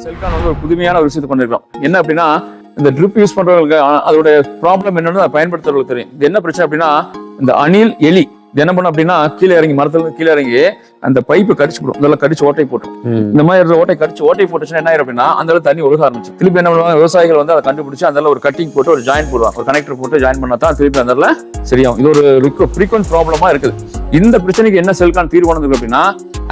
செல்கான் வந்து ஒரு புதுமையான ஒரு விஷயத்தை கொண்டிருக்கிறோம். என்ன அப்படின்னா இந்த ட்ரிப் யூஸ் பண்றவங்களுக்கு அதோட ப்ராப்ளம் என்னன்னு அதை பயன்படுத்துறவங்களுக்கு தெரியும். இது என்ன பிரச்சனை அப்படின்னா இந்த அணில் எலி என்ன பண்ணும் அப்படின்னா கீழே இறங்கி மரத்துல கீழே இறங்கி அந்த பைப்பு கடிச்சு போடும். இதெல்லாம் கடிச்சு ஓட்டை போட்டுரும் இந்த மாதிரி ஓட்டை கடிச்சு ஓட்டை போட்டுச்சுன்னா என்ன ஆயிரும் அப்படின்னா அந்த தண்ணி ஒழுக ஆரம்பிச்சு திருப்பி என்ன பண்ணுவாங்க விவசாயிகள் வந்து அதை கண்டுபிடிச்சு அந்த இடத்துல ஒரு கட்டிங் போட்டு ஒரு ஜாயின் போடுவாங்க. ஒரு கனெக்டர் போட்டு ஜாயின் பண்ணா தான் திருப்பி அந்த சரியாகும். இது ஒரு ஃப்ரீக்வன்ட் ப்ராப்ளமா இருக்குது. இந்த பிரச்சனைக்கு என்ன செல்கான் தீர்வு அப்படின்னா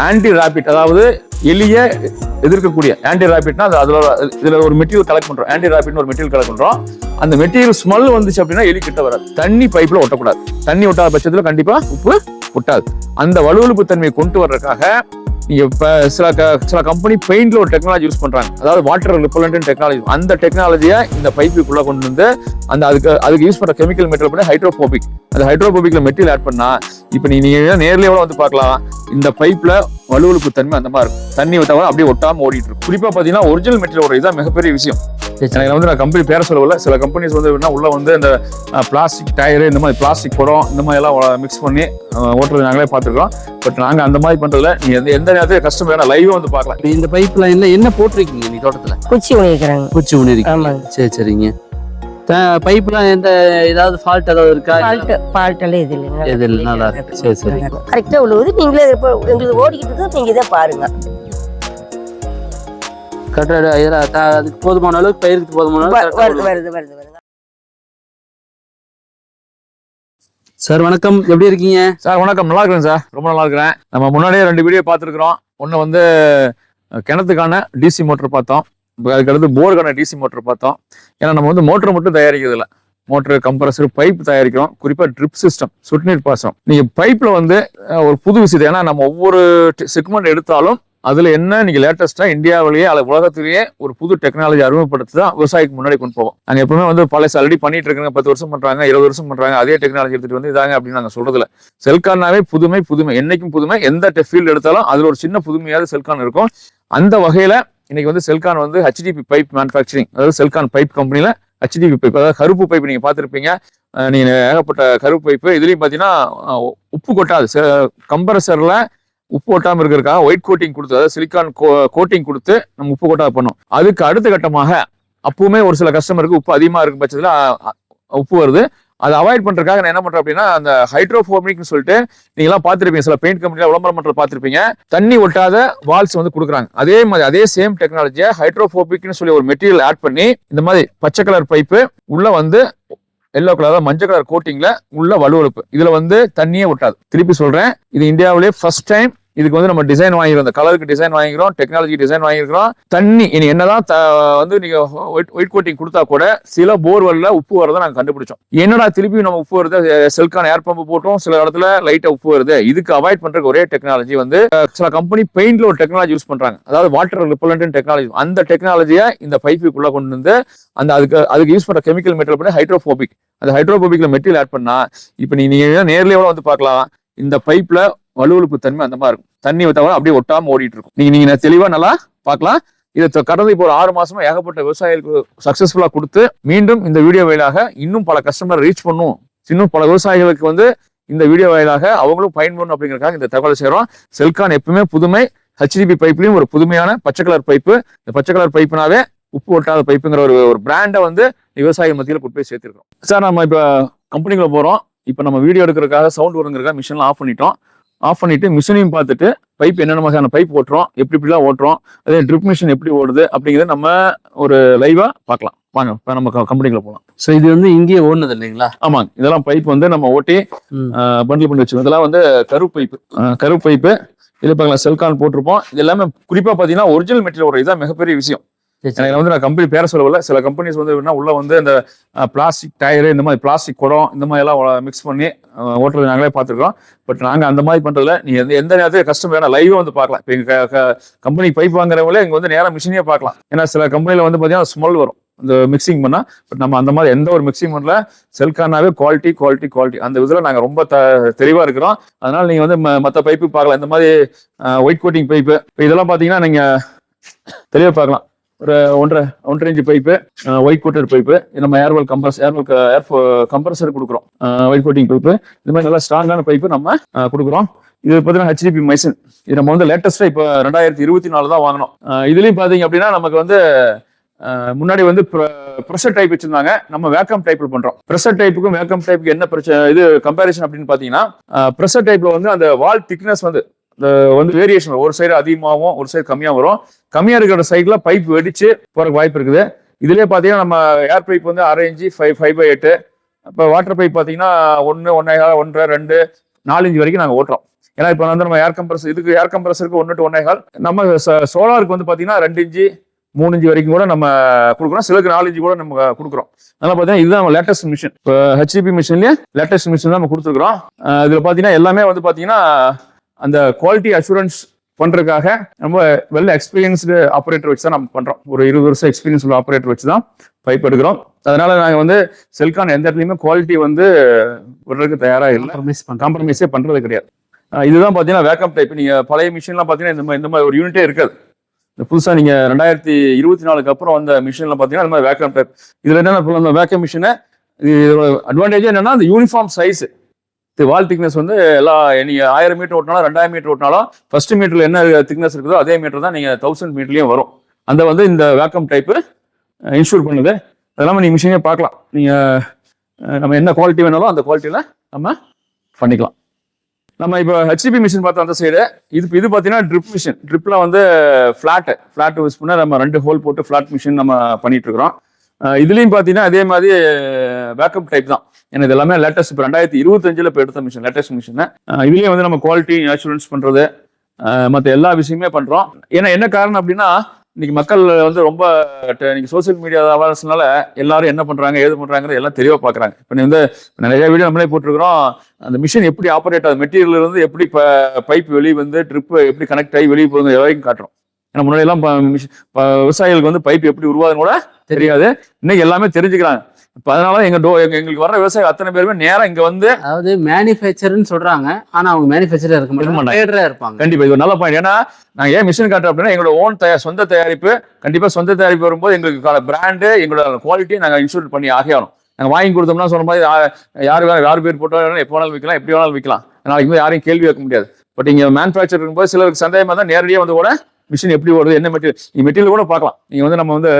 ஆன்டி ரேபிட் அதாவது எளிய எதிர்க்கக்கூடிய ஆன்டி ரேபிட்னா அது அதுல இதுல ஒரு மெட்டீரியல் கலெக்ட் பண்றோம். ஆன்டி ரேபிட்னு ஒரு மெட்டீரியல் கலெக்ட் பண்றோம். அந்த மெட்டீரியல் ஸ்மெல் வந்துச்சு அப்படின்னா எலி கிட்ட வராது. தண்ணி பைப்ல ஒட்டக்கூடாது. தண்ணி ஒட்டாத பட்சத்துல கண்டிப்பா உப்பு ஒட்டாது. அந்த வலுவழுப்பு தன்மையை கொண்டு வர்றதுக்காக நீங்க இப்ப சில க- சில கம்பெனி பெயிண்ட்ல ஒரு டெக்னாலஜி யூஸ் பண்றாங்க. அதாவது வாட்டர் ரிப்பலண்ட் டெக்னாலஜி அந்த டெக்னாலஜியை இந்த பைப்புக்குள்ள கொண்டு வந்து அந்த அதுக்கு அதுக்கு யூஸ் பண்ற கெமிக்கல் மெட்டீரியல் பண்ணி ஹைட்ரோபோபிக் அந்த ஹைட்ரோபோபிக்ல மெட்டீரியல் ஆட் பண்ணா இப்ப நீங்கள் நீங்க கூட வந்து பார்க்கலாம். இந்த பைப்ல வலுவழுப்பு தன்மை அந்த மாதிரி இருக்கும். தண்ணி விட்டா அப்படியே ஒட்டாம ஓடிட்டு இருக்கும். குறிப்பா பாத்தீங்கன்னா ஒரிஜினல் மெட்டீரியல் ஒரு இதான் மிகப்பெரிய விஷயம். எனக்கு வந்து நான் கம்பெனி பேர சொல்லவில்லை. சில கம்பெனிஸ் வந்து எப்படின்னா உள்ள வந்து இந்த பிளாஸ்டிக் டயரு இந்த மாதிரி பிளாஸ்டிக் குடம் இந்த மாதிரி எல்லாம் மிக்ஸ் பண்ணி ஓட்டுறது நாங்களே பார்த்துருக்கோம். பட் நாங்க அந்த மாதிரி பண்றதுல நீ எந்த எந்த நேரத்தில் கஸ்டமர் வேணா லைவா வந்து பார்க்கலாம். இந்த பைப் லைன்ல என்ன போட்டிருக்கீங்க நீ தோட்டத்துல? குச்சி உணிக்கிறாங்க குச்சி ஆமாங்க. சரி சரிங்க. பைப்லாம் எந்த ஏதாவது ஃபால்ட் ஏதாவது இருக்கா? ஃபால்ட் ஃபால்ட் எல்லாம் இது இல்லைங்க. எது இல்லை, நல்லா இருக்கு. சரி, சரி. கரெக்டா உள்ளது நீங்களே இப்போ எங்களுக்கு ஓடிக்கிட்டு இருக்கு. நீங்க இதை பாருங்க. கரெக்டா இதெல்லாம் த- அதுக்கு போதுமான அளவுக்கு பயிருக்கு போதுமான அளவுக்கு வருது வருது வருது வருது. சார் வணக்கம். எப்படி இருக்கீங்க? சார் வணக்கம். நல்லா இருக்கிறேன் சார். ரொம்ப நல்லா இருக்கிறேன். நம்ம முன்னாடியே ரெண்டு வீடியோ பார்த்துருக்குறோம். ஒன்று வந்து கிணத்துக்கான டிசி மோட்டர் பார்த்தோம். அதுக்கடுத்து போருக்கான டிசி மோட்டர் பார்த்தோம். ஏன்னா நம்ம வந்து மோட்டர் மட்டும் தயாரிக்கிறது மோட்டர் கம்ப்ரஸர் பைப் தயாரிக்கிறோம். குறிப்பாக ட்ரிப் சிஸ்டம் சொட்டுநீர் பாசனம். நீங்கள் பைப்பில் வந்து ஒரு புது விஷயத்தை ஏன்னா நம்ம ஒவ்வொரு செக்மெண்ட் எடுத்தாலும் அதில் என்ன நீங்கள் லேட்டஸ்ட்டாக இந்தியாவிலேயே அல்ல உலகத்திலேயே ஒரு புது டெக்னாலஜி அறிமுகப்படுத்தி தான் விவசாயிக்கு முன்னாடி கொண்டு போவோம். நாங்கள் எப்பவுமே வந்து பழைய ஆல்ரெடி பண்ணிட்டு இருக்காங்க பத்து வருஷம் பண்ணுறாங்க இருபது வருஷம் பண்ணுறாங்க அதே டெக்னாலஜி எடுத்துகிட்டு வந்து இதாங்க அப்படின்னு நாங்கள் சொல்றதில்ல. செல்கான்னாவே புதுமை புதுமை. என்றைக்கும் புதுமை. எந்த ஃபீல்டு எடுத்தாலும் அதில் ஒரு சின்ன புதுமையாவது செல்கான் இருக்கும். அந்த வகையில் இன்றைக்கி வந்து செல்கான் வந்து H D P pipe manufacturing அதாவது செல்கான் பைப் கம்பெனியில் ஹெச்டிபி பைப் அதாவது கருப்பு பைப் நீங்கள் பார்த்துருப்பீங்க. நீங்கள் ஏகப்பட்ட கருப்பு பைப்பு இதுலேயும் பார்த்தீங்கன்னா உப்பு கொட்டாது. கம்பரசரில் உப்பு ஒட்டாமல் இருக்கிறதுக்காக ஒயிட் கோட்டிங் கொடுத்து அதாவது சிலிக்கான் கோட்டிங் கொடுத்து நம்ம உப்பு கொட்டாது பண்ணோம் அதுக்கு அடுத்த கட்டமாக அப்பவுமே ஒரு சில கஸ்டமருக்கு உப்பு அதிகமாக இருக்கும் பட்சத்தில் உப்பு வருது. அதை அவாய்ட் பண்ணுறதுக்காக நான் என்ன பண்ணுறேன் அப்படின்னா அந்த ஹைட்ரோஃபோமிக்னு சொல்லிட்டு நீங்களாம் பார்த்துருப்பீங்க சில பெயிண்ட் கம்பெனியில் விளம்பரம் பண்ணுறது பார்த்துருப்பீங்க. தண்ணி ஒட்டாத வால்ஸ் வந்து கொடுக்குறாங்க. அதே மாதிரி அதே சேம் டெக்னாலஜியை ஹைட்ரோஃபோபிக்னு சொல்லி ஒரு மெட்டீரியல் ஆட் பண்ணி இந்த மாதிரி பச்சை கலர் பைப்பு உள்ளே வந்து எல்லோ கலர் மஞ்சள் கலர் கோட்டிங்ல உள்ள வலுவழுப்பு. இதுல வந்து தண்ணியே ஒட்டாது. திருப்பி சொல்றேன் இது இந்தியாவிலேயே ஃபர்ஸ்ட் டைம் இதுக்கு வந்து நம்ம டிசைன் வாங்கிக்கிறோம். இந்த கலருக்கு டிசைன் வாங்கிக்கிறோம் டெக்னாலஜி டிசைன் வாங்கிக்கிறோம். தண்ணி இனி என்னதான் த- வந்து நீங்க ஒயிட் ஒயிட் கோட்டிங் கொடுத்தா கூட சில போர்வெல்ல உப்பு வரதை நாங்கள் கண்டுபிடிச்சோம். என்னடா திருப்பி நம்ம உப்பு வருது? செல்கான ஏர் பம்ப் போட்டோம். சில இடத்துல லைட்டா உப்பு வருது. இதுக்கு அவாய்ட் பண்றதுக்கு ஒரே டெக்னாலஜி வந்து சில கம்பெனி பெயிண்ட்ல ஒரு டெக்னாலஜி யூஸ் பண்றாங்க. அதாவது வாட்டர் ரிப்பலண்ட் டெக்னாலஜி அந்த டெக்னாலஜியை இந்த பைப்புக்குள்ள கொண்டு வந்து அந்த அதுக்கு அதுக்கு யூஸ் பண்ற கெமிக்கல் மெட்டீரியல் பண்ணி ஹைட்ரோபோபிக் அந்த ஹைட்ரோபோபிக்ல மெட்டீரியல் ஆட் பண்ணா இப்போ நீ நீங்க நேர்லயே கூட வந்து பார்க்கலாம். இந்த பைப்ல வலுவழுப்பு தன்மை அந்த மாதிரி இருக்கும். தண்ணி தவிர அப்படியே ஒட்டாம ஓடிட்டு இருக்கும் நீங்க நீங்க தெளிவா நல்லா பார்க்கலாம். இதை கடந்த இப்போ ஒரு ஆறு மாசமா ஏகப்பட்ட விவசாயிகளுக்கு சக்சஸ்ஃபுல்லா கொடுத்து மீண்டும் இந்த வீடியோ வாயிலாக இன்னும் பல கஸ்டமர் ரீச் பண்ணும். இன்னும் பல விவசாயிகளுக்கு வந்து இந்த வீடியோ வாயிலாக அவங்களும் பயன்படும் அப்படிங்கறதுக்காக இந்த தகவலை செய்கிறோம் செல்கான் எப்பவுமே புதுமை ஹெச்டிபி பைப்லயும் ஒரு புதுமையான பச்சை கலர் பைப்பு இந்த பச்சை கலர் பைப்புனாவே உப்பு ஒட்டாத பைப்புங்கிற ஒரு ஒரு பிராண்டை வந்து விவசாயிகள் மத்தியில் கொண்டு போய் சேர்த்திருக்கோம் சார் நம்ம இப்போ கம்பெனிக்குள்ள போகிறோம் இப்போ நம்ம வீடியோ எடுக்கிறதுக்காக சவுண்ட் வருங்கிறக்காக மிஷின்லாம் ஆஃப் பண்ணிட்டோம். ஆஃப் பண்ணிட்டு மிஷினையும் பார்த்துட்டு பைப் என்னென்ன வகையான பைப் ஓட்டுறோம் எப்படி எப்படிலாம் ஓட்டுறோம் அதே ட்ரிப் மிஷின் எப்படி ஓடுது அப்படிங்கிறத நம்ம ஒரு லைவா பார்க்கலாம். வாங்க இப்போ நம்ம கம்பெனிக்குள்ள போகலாம் ஸோ இது வந்து இங்கேயே ஓடுனது இல்லைங்களா? ஆமாங்க. இதெல்லாம் பைப் வந்து நம்ம ஓட்டி. பண்டில் பண்ணி வச்சிருக்கோம். இதெல்லாம் வந்து கருப்பு பைப்பு கருப்பு பைப்பு இதில் பார்க்கலாம். செல்கான் போட்டிருப்போம். இது எல்லாமே குறிப்பாக பார்த்தீங்கன்னா ஒரிஜினல் மெட்டீரியல் ஒரு இதான் மிகப்பெரிய விஷயம். எனக்கு வந்து நான் கம்பெனி பேர சொல்லவில்லை. சில கம்பெனிஸ் வந்து எப்படின்னா உள்ள வந்து இந்த பிளாஸ்டிக் டயரு இந்த மாதிரி பிளாஸ்டிக் குடம் இந்த மாதிரி எல்லாம் மிக்ஸ் பண்ணி ஓட்டுறது நாங்களே பார்த்துருக்கோம் பட் நாங்கள் அந்த மாதிரி பண்ணுறதுல நீ எந்த எந்த நேரத்தில் கஸ்டமர் வேணால் லைவாக வந்து பார்க்கலாம். இப்போ எங்கள் கம்பெனி பைப் வாங்குறவங்களே இங்கே வந்து நேராக மிஷினே பார்க்கலாம். ஏன்னா சில கம்பெனியில் வந்து பார்த்தீங்கன்னா ஸ்மெல் வரும். இந்த மிக்சிங் பண்ணால் பட் நம்ம அந்த மாதிரி எந்த ஒரு மிக்சிங் பண்ணல. செல்கானாவே குவாலிட்டி குவாலிட்டி குவாலிட்டி அந்த இதில் நாங்கள் ரொம்ப த தெளிவாக இருக்கிறோம். அதனால் நீங்கள் வந்து மற்ற பைப்பு பார்க்கலாம். இந்த மாதிரி ஒயிட் கோட்டிங் பைப்பு இப்போ இதெல்லாம் பார்த்தீங்கன்னா நீங்கள் தெளிவாக பார்க்கலாம். ஒரு ஒன்றரை ஒன்றரை inch pipe white coater pipe நம்ம Airwell compress Airwell air compressor கொடுக்குறோம். ஒயிட் கோட்டிங் பைப்பு இந்த மாதிரி நல்லா ஸ்ட்ராங்கான பைப்பு நம்ம கொடுக்குறோம். இது பார்த்தீங்கன்னா ஹெச்டிபி மைசன் இது நம்ம வந்து லேட்டஸ்ட்டாக இப்போ ரெண்டாயிரத்தி இருபத்தி நாலு தான் வாங்கினோம். இதுலேயும் பார்த்தீங்க அப்படின்னா நமக்கு வந்து முன்னாடி வந்து ப்ரெஷர் டைப் வச்சிருந்தாங்க. நம்ம வேக்கம் டைப்ல பண்றோம். ப்ரெஷர் டைப்புக்கும் வேக்கம் டைப்புக்கு என்ன பிரச்சனை இது கம்பேரிசன் அப்படின்னு பாத்தீங்கன்னா ப்ரெஷர் டைப்ல வந்து அந்த வால் திக்னஸ் வந்து வந்து வேரியேஷன் ஒரு சைடு அதிகமாகவும் ஒரு சைடு கம்மியாக வரும். கம்மியாக இருக்கிற சைடில் பைப் வெடிச்சு போகிறக்கு வாய்ப்பு இருக்குது. இதுலேயே பார்த்தீங்கன்னா நம்ம ஏர் பைப் வந்து அரை இன்ச்சு ஃபைவ் ஃபைவ் பை எட்டு இப்போ வாட்டர் பைப் பார்த்தீங்கன்னா ஒன்று ஒன்றேகால் ஒன்றரை ரெண்டு நாலு இன்ச்சு வரைக்கும் நாங்கள் ஓட்டுறோம். ஏன்னா இப்போ வந்து நம்ம ஏர் கம்ப்ரஸர் இதுக்கு ஏர் கம்ப்ரஸருக்கு ஒன்று டு ஒன்றே கால். நம்ம சோலாருக்கு வந்து பார்த்தீங்கன்னா ரெண்டு இன்ச்சு மூணு இன்ச்சு வரைக்கும் கூட நம்ம கொடுக்குறோம். சிலருக்கு நாலு இன்ச்சு கூட நம்ம கொடுக்குறோம். அதனால பார்த்தீங்கன்னா இதுதான் லேட்டஸ்ட் மிஷின் இப்போ ஹெச்டிபி மிஷின்லேயே லேட்டஸ்ட் மிஷின் தான் நம்ம கொடுத்துருக்குறோம். இதில் பார்த்தீங்கன்னா எல்லாமே வந்து பார்த்தீங்கன்னா அந்த குவாலிட்டி அஷூரன்ஸ் பண்றதுக்காக நம்ம வெல் எக்ஸ்பீரியன்ஸ்டு ஆப்ரேட்டர் வச்சு தான் நம்ம பண்றோம். ஒரு இருபது வருஷம் எக்ஸ்பீரியன்ஸ் உள்ள ஆப்ரேட்டர் வச்சு தான் பைப் எடுக்கிறோம். அதனால நாங்க வந்து செல்கான் எந்த இடத்துலயுமே குவாலிட்டி வந்து விடுறதுக்கு தயாரா இல்லை. காம்ப்ரமைஸே பண்றது கிடையாது. இதுதான் பாத்தீங்கன்னா வேக்கம் டைப் நீங்க பழைய மிஷின்லாம் பாத்தீங்கன்னா இந்த மாதிரி இந்த மாதிரி ஒரு யூனிட்டே இருக்காது. இந்த புதுசா நீங்க ரெண்டாயிரத்தி இருபத்தி நாலுக்கு அப்புறம் வந்த மிஷின்ல பாத்தீங்கன்னா இந்த மாதிரி வேக்கம் டைப் இதுல என்ன வேக்கம் மிஷினை இதோட அட்வான்டேஜ் என்னன்னா அந்த யூனிஃபார்ம் சைஸ் வால் திக்னஸ் வந்து எல்லா நீங்கள் ஆயிரம் மீட்டர் ஓட்டினாலும் ரெண்டாயிரம் மீட்டர் ஓட்டினாலும் ஃபர்ஸ்ட் மீட்டரில் என்ன திக்னஸ் இருக்குதோ அதே மீட்டர் தான் நீங்கள் தௌசண்ட் மீட்டர்லயும் வரும். அந்த வந்து இந்த வேக்கம் டைப்பு இன்ஸ்டூல் பண்ணுது. அதெல்லாம் நீங்கள் மிஷினே பார்க்கலாம். நீங்கள் நம்ம என்ன குவாலிட்டி வேணாலும் அந்த குவாலிட்டியில் நம்ம பண்ணிக்கலாம். நம்ம இப்போ ஹெச்டிபி மிஷின் பார்த்தோம் அந்த சைடு இது இது பார்த்தீங்கன்னா ட்ரிப் மிஷின் ட்ரிப்பில் வந்து ஃப்ளாட்டு ஃப்ளாட்டு யூஸ் பண்ணால் நம்ம ரெண்டு ஹோல் போட்டு ஃபிளாட் மிஷின் நம்ம பண்ணிகிட்ருக்குறோம் இருக்கிறோம். இதுலேயும் பார்த்தீங்கன்னா அதே மாதிரி பேக்கப் டைப் தான். ஏன்னா இது எல்லாமே லேட்டஸ்ட் இப்போ ரெண்டாயிரத்தி இருபத்தஞ்சில் இப்போ எடுத்த மிஷின் லேட்டஸ்ட் மிஷின் இதுலேயும் வந்து நம்ம குவாலிட்டி அஷூரன்ஸ் பண்ணுறது மற்ற எல்லா விஷயமே பண்ணுறோம் ஏன்னா என்ன காரணம் அப்படின்னா இன்னைக்கு மக்கள் வந்து ரொம்ப இன்னைக்கு சோசியல் மீடியா அவேர்னஸ்னால எல்லாரும் என்ன பண்றாங்க ஏது பண்றாங்கிறது எல்லாம் தெளிவா பாக்குறாங்க. இப்போ நீ வந்து நிறைய வீடியோ நம்மளே போட்டிருக்கிறோம். அந்த மிஷின் எப்படி ஆப்ரேட் ஆகுது? மெட்டீரியல் இருந்து எப்படி பைப் வெளியே வந்து ட்ரிப் எப்படி கனெக்ட் ஆகி வெளியே போகுது எல்லாரையும் காட்டுறோம். ஏன்னா முன்னாடி எல்லாம் ப- மிஷின் விவசாயிகளுக்கு வந்து பைப் எப்படி உருவாதுன்னு கூட தெரியாது. இன்னைக்கு எல்லாமே தெரிஞ்சுக்கிறாங்க. இப்போ அதனால எங்க டோ எங்க- எங்களுக்கு வர விவசாயி அத்தனை பேருமே நேரா இங்க வந்து அதாவது மேனுஃபேக்சர்னு சொல்றாங்க. ஆனா அவங்க மேனுஃபேக்சரா இருக்க மாட்டாங்க. இருப்பாங்க. கண்டிப்பா. இது ஒரு நல்ல பாயிண்ட் ஏன்னா நாங்க ஏன் மிஷின் காட்டுறோம் அப்படின்னா எங்களோட ஓன் தயார் சொந்த தயாரிப்பு கண்டிப்பா சொந்த தயாரிப்பு வரும்போது எங்களுக்கு பிராண்டு எங்களோட குவாலிட்டியை நாங்க இன்சூர் பண்ணி ஆகே ஆகணும் நாங்க வாங்கி கொடுத்தோம்னா சொன்ன மாதிரி யார் வேணா யார் பேர் போட்டாலும் எப்போ வேணாலும் விற்கலாம் எப்படி வேணாலும் விற்கலாம் நாளைக்கு வந்து யாரையும் கேள்வி கேட்க முடியாது. பட் இங்க மேனுஃபேக்சர் இருக்கும்போது சிலருக்கு சந்தேகமா தான் நேரடியாக வந்து கூட மிஷின் எப்படி ஓடுது என்ன மெட்டீரியல் நீ மெட்டீரியல் கூட பார்க்கலாம். நீங்கள் வந்து நம்ம வந்து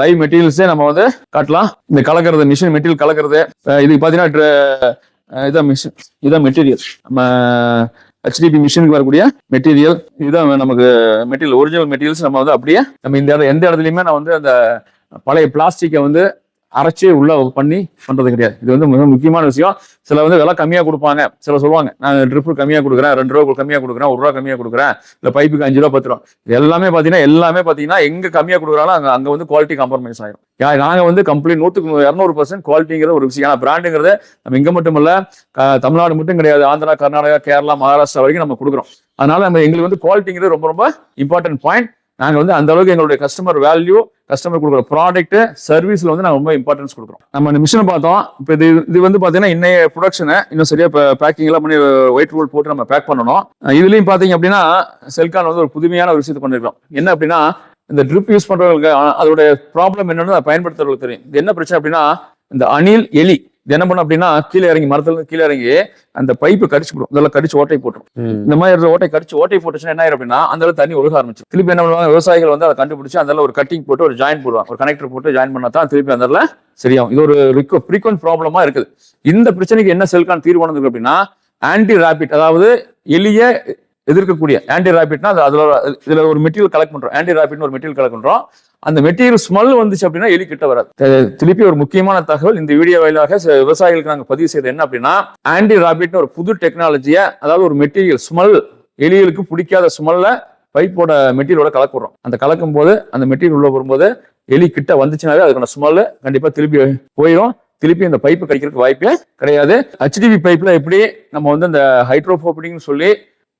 லைவ் மெட்டீரியல்ஸே நம்ம வந்து காட்டலாம். இந்த கலக்கிறது மிஷின் மெட்டீரியல் கலக்கிறது இதுக்கு பார்த்தீங்கன்னா இதான் மிஷின் இதான் மெட்டீரியல் நம்ம ஹெச்டிபி மிஷினுக்கு வரக்கூடிய மெட்டீரியல் இதுதான் நமக்கு மெட்டீரியல் ஒரிஜினல் மெட்டீரியல்ஸ் நம்ம வந்து அப்படியே நம்ம இந்த இடம் எந்த இடத்துலையுமே நான் வந்து அந்த பழைய பிளாஸ்டிக்கை வந்து அரைச்சி உள்ள பண்ணி பண்றது கிடையாது. இது வந்து மிக முக்கியமான விஷயம். சில வந்து விலை கம்மியா கொடுப்பாங்க. சில சொல்லுவாங்க நான் ட்ரிப்பு கம்மியா கொடுக்குறேன் ரெண்டு ரூபா கம்மியா கொடுக்குறேன் ஒரு ரூபா கம்மியா கொடுக்குறேன் இல்ல பைப்புக்கு அஞ்சு ரூபா பத்து ரூபா. இது எல்லாமே பாத்தீங்கன்னா எல்லாமே பாத்தீங்கன்னா எங்க கம்மியா கொடுக்குறாலும் அங்க அங்க வந்து குவாலிட்டி காம்ப்ரமைஸ் ஆயிடும் யா நாங்க வந்து கம்ப்ளீட் நூத்துக்கு இரநூறு பர்சன்ட் குவாலிட்டிங்கிற ஒரு விஷயம். ஏன்னா பிராண்டுங்கிறது நம்ம இங்க மட்டும் இல்ல க- தமிழ்நாடு மட்டும் கிடையாது. ஆந்திரா கர்நாடகா கேரளா மகாராஷ்டிரா வரைக்கும் நம்ம கொடுக்குறோம். அதனால நம்ம எங்களுக்கு வந்து குவாலிட்டிங்கிறது ரொம்ப ரொம்ப இம்பார்ட்டன்ட் பாயிண்ட் நாங்கள் வந்து அந்த அளவுக்கு எங்களுடைய கஸ்டமர் வேல்யூ கஸ்டமர் கொடுக்குற ப்ராடக்ட்டு சர்வீஸில் வந்து நாங்கள் ரொம்ப இம்பார்ட்டன்ஸ் கொடுக்குறோம். நம்ம இந்த மிஷினை பார்த்தோம். இப்போ இது இது வந்து பார்த்தீங்கன்னா இன்னைய ப்ரொடக்ஷனை இன்னும் சரியாக இப்போ பேக்கிங்லாம் பண்ணி ஒயிட் ரோல் போட்டு நம்ம பேக் பண்ணணும். இதுலேயும் பார்த்தீங்க அப்படின்னா செல்கான் வந்து ஒரு புதுமையான ஒரு விஷயத்தை பண்ணிருக்கோம். என்ன அப்படின்னா இந்த ட்ரிப் யூஸ் பண்ணுறவங்களுக்கு அஹ், அதோட ப்ராப்ளம் என்னன்னு அதை பயன்படுத்துறவங்களுக்கு தெரியும். இது என்ன பிரச்சனை அப்படின்னா இந்த அணில் எலி இது என்ன பண்ணும் அப்படின்னா கீழே இறங்கி மரத்துல இருந்து கீழே இறங்கி அந்த பைப்பு கடிச்சு போடும். இதெல்லாம் கடிச்சு ஓட்டை போட்டுரும். இந்த மாதிரி இருக்கிற ஓட்டை கடிச்சு ஓட்டை போட்டுச்சுன்னா என்ன ஆயிரும் அப்படின்னா அந்த தண்ணி ஒழுக ஆரம்பிச்சு திருப்பி என்ன பண்ணுவாங்க விவசாயிகள் வந்து அதை கண்டுபிடிச்சு அந்த இடத்துல ஒரு கட்டிங் போட்டு ஒரு ஜாயின் போடுவாங்க. ஒரு கனெக்டர் போட்டு ஜாயின் பண்ணா தான் திருப்பி இடத்துல சரியாகும். இது ஒரு ஃப்ரீக்வன்ட் ப்ராப்ளமா இருக்குது. இந்த பிரச்சனைக்கு என்ன செல்கான் தீர்வு அப்படின்னா ஆன்டி ரேபிட் அதாவது எளிய எதிர்க்கக்கூடிய ஆன்டி ராபிட்னா அது இதில் ஒரு- ஒரு மெட்டீரியல் கலெக்ட் பண்ணுறோம் ஆன்டி ராபிட்னு ஒரு மெட்டீரியல் கலெக்ட் பண்ணுறோம் அந்த மெட்டீரியல் ஸ்மெல் வந்துச்சு அப்படின்னா எலி கிட்ட வராது. திருப்பி ஒரு முக்கியமான தகவல் இந்த வீடியோ வாயிலாக விவசாயிகளுக்கு நாங்கள் பதிவு செய்தது என்ன அப்படின்னா ஆன்டி ராபிட்னு ஒரு புது டெக்னாலஜியை அதாவது ஒரு மெட்டீரியல் ஸ்மெல் எலிகளுக்கு பிடிக்காத ஸ்மெல்ல பைப்போட மெட்டீரியலோட கலக்குறோம் அந்த கலக்கும் போது அந்த மெட்டீரியல் உள்ள வரும்போது எலி கிட்ட வந்துச்சுனாவே அதுக்கான ஸ்மெல் கண்டிப்பாக திருப்பி போயிடும் திருப்பி அந்த பைப்பு கிடைக்கிறதுக்கு வாய்ப்பே கிடையாது. ஹெச்டிபி பைப்பில் எப்படி நம்ம வந்து அந்த ஹைட்ரோஃபோபிடிங்னு சொல்லி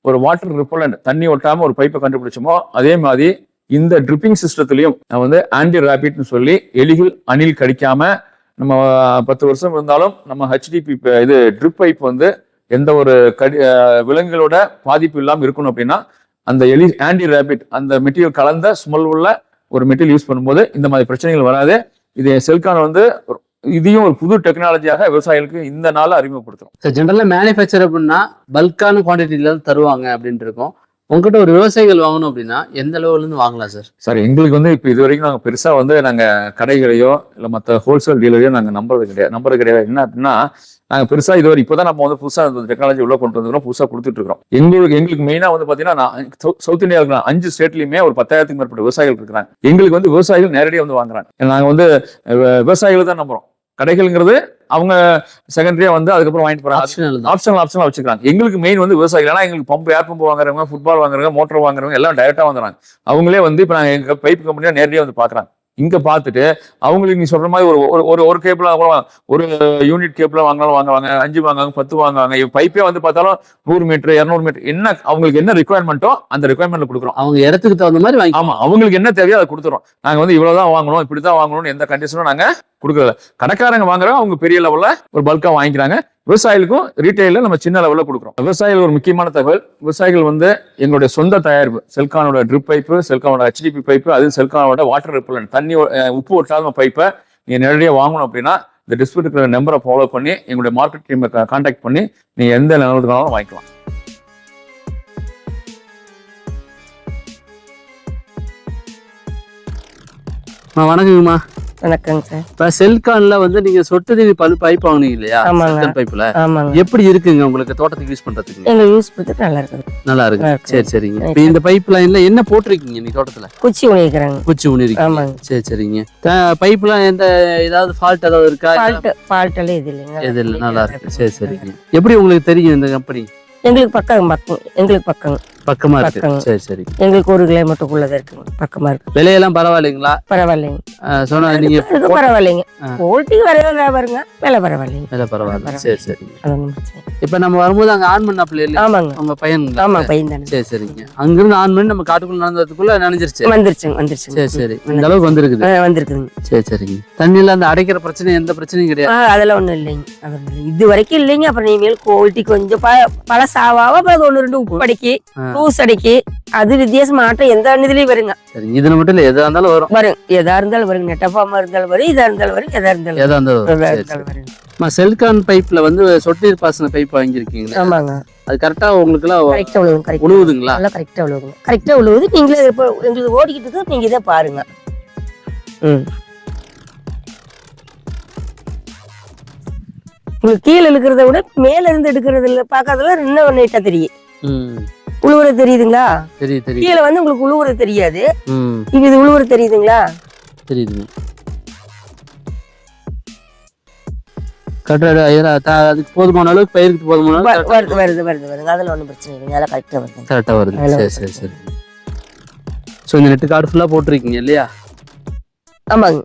ஒரு வாட்டர் ரிப்பலண்ட் தண்ணி ஒட்டாம ஒரு பைப்பை கண்டுபிடிச்சோமோ அதே மாதிரி இந்த ட்ரிப்பிங் சிஸ்டத்துலையும் நான் வந்து ஆன்டி ரேபிட்னு சொல்லி எலிகள் அணில் கடிக்காம நம்ம பத்து வருஷம் இருந்தாலும் நம்ம ஹெச்டிபி இது ட்ரிப் பைப் வந்து எந்த ஒரு கடி விலங்குகளோட பாதிப்பு இல்லாமல் இருக்கணும் அப்படின்னா அந்த எலி ஆன்டி ரேபிட் அந்த மெட்டீரியல் கலந்த ஸ்மெல் உள்ள ஒரு மெட்டீரியல் யூஸ் பண்ணும்போது இந்த மாதிரி பிரச்சனைகள் வராது. இது செல்கான் வந்து இதையும் ஒரு புது டெக்னாலஜியாக விவசாயிகளுக்கு இந்த நாள் அறிமுகப்படுத்துறோம். ஜென்ரலாக மேனுஃபேக்சர் அப்படின்னா பல்கான குவான்டிட்டியில தருவாங்க அப்படின்ட்டு இருக்கோம். உங்ககிட்ட ஒரு விவசாயிகள் வாங்கணும் அப்படின்னா எந்த லெவல்ல இருந்து வாங்கலாம் சார் சார் எங்களுக்கு வந்து இப்போ இது வரைக்கும் நாங்கள் பெருசாக வந்து நாங்கள் கடைகளையோ இல்லை மற்ற ஹோல்சேல் டீலரையோ நாங்கள் நம்புறது கிடையாது. நம்புறது கிடையாது. என்ன அப்படின்னா நாங்கள் பெருசாக இது வரை இப்போ தான் நம்ம வந்து புதுசாக இந்த டெக்னாலஜி உள்ள கொண்டு வந்துக்கிறோம் புதுசாக கொடுத்துட்டு இருக்கோம் எங்களுக்கு எங்களுக்கு மெயினாக வந்து பார்த்தீங்கன்னா நான் சவு- சவுத் இந்தியா இருக்கிற அஞ்சு ஸ்டேட்லையுமே ஒரு பத்தாயிரத்துக்கு மேற்பட்ட விவசாயிகள் இருக்கிறாங்க. எங்களுக்கு வந்து விவசாயிகள் நேரடியாக வந்து வாங்குறாங்க. நாங்கள் வந்து விவசாயிகளை தான் நம்புறோம். கடைகள்ங்கிறது அவங்க செகண்டரியா வந்து அதுக்கப்புறம் வாங்கிட்டு போறாங்க. ஆப்ஷனல் தான். ஆப்ஷனல் வச்சுக்கிறாங்க. எங்களுக்கு மெயின் வந்து விவசாயிகள். ஏன்னா எங்களுக்கு பம்பு ஏர் பம்பு வாங்குறவங்க ஃபுட்பால் வாங்குறவங்க மோட்டர் வாங்குறவங்க எல்லாம் டைரக்டா வந்துறாங்க அவங்களே வந்து இப்போ நாங்கள் எங்க பைப் கம்பெனியா நேரடியாக வந்து பார்க்கறாங்க இங்க பார்த்துட்டு அவங்களுக்கு நீ சொல்ற மாதிரி ஒரு ஒரு- ஒரு ஒரு கேபிள் ஒரு யூனிட் கேபிள் வாங்கினாலும் வாங்குவாங்க அஞ்சு வாங்குவாங்க பத்து வாங்குவாங்க. பைப்பே வந்து பார்த்தாலும் நூறு மீட்டர் இரநூறு மீட்டர் என்ன அவங்களுக்கு என்ன ரெக்குவயர்மெண்ட்டோ அந்த ரெக்குவயர்மெண்ட்ல கொடுக்குறோம். அவங்க இடத்துக்கு தகுந்த மாதிரி வாங்கி ஆமா அவங்களுக்கு என்ன தேவையோ அதை கொடுத்துறோம். நாங்க வந்து இவ்வளவுதான் வாங்கணும் இப்படிதான் வாங்கணும்னு எந்த கண்டிஷனும் நாங்க கொடுக்கறதில்ல. கடைக்காரங்க வாங்குறவங்க அவங்க பெரிய லெவலில் ஒரு பல்காக வாங்கிக்கிறாங்க. விவசாயிகளுக்கும் ரீட்டைலில் நம்ம சின்ன லெவலில் கொடுக்குறோம். விவசாயிகள் ஒரு முக்கியமான தகவல். விவசாயிகள் வந்து எங்களுடைய சொந்த தயாரிப்பு செல்கானோட ட்ரிப் பைப்பு செல்கானோட ஹெச்டிபி பைப்பு அது செல்கானோட வாட்டர் ரிப்பலன் தண்ணி உப்பு ஒட்டாத பைப்பை நீங்கள் நேரடியாக வாங்கணும் அப்படின்னா இந்த டிஸ்பியூட் இருக்கிற நம்பரை ஃபாலோ பண்ணி எங்களுடைய மார்க்கெட் டீமை கான்டாக்ட் பண்ணி நீங்கள் எந்த நிலவரத்துனாலும் வாங்கிக்கலாம். வணக்கங்கம்மா. வணக்கங்க சார். இப்போ செல்கான்ல வந்து நீங்க சொட்டு நீர் பைப் வாங்குனீங்க இல்லையா. செல்கான் பைப்ல எப்படி இருக்குங்க உங்களுக்கு தோட்டத்துக்கு யூஸ் பண்றதுக்கு? எங்க யூஸ் பண்ணிட்டு நல்லா இருக்கு நல்லா இருக்கு. சரி சரிங்க. இப்போ இந்த பைப் லைன்ல என்ன போட்டிருக்கீங்க நீ தோட்டத்துல? குச்சி உணிக்கிறாங்க. குச்சி ஊனிருக்கீங்க ஆமாங்க. சரி சரிங்க. பைப்லாம் எந்த ஏதாவது ஃபால்ட் ஏதாவது இருக்கா? ஃபால்ட் ஃபால்ட் எல்லாம் இது இல்லைங்க. எது இல்லை. நல்லா இருக்கு. சரி சரிங்க. எப்படி உங்களுக்கு தெரியும் இந்த கம்பெனி எங்களுக்கு பக்கம் பக்கம் எங்களுக்கு பக்கம் பக்கமா இருக்கு. சரி சரி. எங்களுக்கு ஒரு கிலோமீட்டருக்குள்ளதான் இருக்குங்க பக்கமா இருக்கு. விலையெல்லாம் பரவாயில்லைங்களா? பரவாயில்லைங்க. சொன்னா நீங்க பரவாயில்லைங்க. குவாலிட்டி வரவே வருங்க. விலை பரவாயில்லைங்க. விலை பரவாயில்ல. சரி இல்லை. இப்ப நம்ம வரும்போது அங்க ஆன் பண்ணாப்ல இல்லையா? ஆமாங்க. உங்க பையனுங்களா ஆமா பையன் தானே. சரி சரிங்க. அங்கிருந்து ஆன் பண்ணி நம்ம காட்டுக்குள்ள நடந்ததுக்குள்ள நனைஞ்சிருச்சு. வந்துருச்சுங்க வந்துருச்சுங்க. சரி சரி. இந்த அளவுக்கு வந்திருக்குது. ஆ, வந்திருக்குதுங்க. சரி சரிங்க. தண்ணியில அந்த அடைக்கிற பிரச்சனை எந்த பிரச்சனையும் கிடையாது. அதெல்லாம் ஒண்ணும் இல்லைங்க. இது வரைக்கும் இல்லைங்க. அப்புறம் இனிமேல் குவாலிட்டி கொஞ்சம் பழசாவாவ அப்புறம் ஒன்று ரெண்டு உப்பு அடிக்கி. லூஸ் அடிக்கி அது வித்தியாசம் ஆட்டம் எந்த இதுலயும் வருங்க. இதுல மட்டும் இல்ல எதா இருந்தாலும் வரும். வரும். எதா இருந்தாலும் வருங்க நெட்டப்பாமா இருந்தாலும் வரும் இதா இருந்தாலும் வரும் எதா இருந்தாலும் எதா இருந்தாலும். வருங்க செல்கான் பைப்ல வந்து சொட்டு பாசன பைப் வாங்கியிருக்கீங்களா? ஆமாங்க. அது கரெக்டா உங்களுக்கு எல்லாம் கரெக்டா உழுவுதுங்களா? நல்லா கரெக்டா உழுவுங்க. கரெக்டா உழுவுது. நீங்களே இப்போ எங்களுக்கு ஓடிக்கிட்டு நீங்க இதை பாருங்க. ம். உங்களுக்கு கீழே இருக்கிறத விட மேல இருந்து எடுக்கிறதுல பார்க்கறதுல இன்னும் நீட்டா தெரியும். உழுவுறது தெரியுதுங்களா? தெரியுது தெரியுது. கீழே வந்து உங்களுக்கு உழுவுறது தெரியாது. ம். இப்ப இது உழுவுறது தெரியுதுங்களா? அதுக்கு போதுமான அளவுக்கு பயிருக்கு போதுமான வருது வருது வருது வருது. அதுல ஒண்ணும் பிரச்சனை இல்லைங்க அதெல்லாம் கரெக்டா வருது. கரெக்டா வருது. சரி சரி சரி. ஸோ இந்த நெட்டு கார்டு ஃபுல்லா போட்டிருக்கீங்க இல்லையா? ஆமாங்க.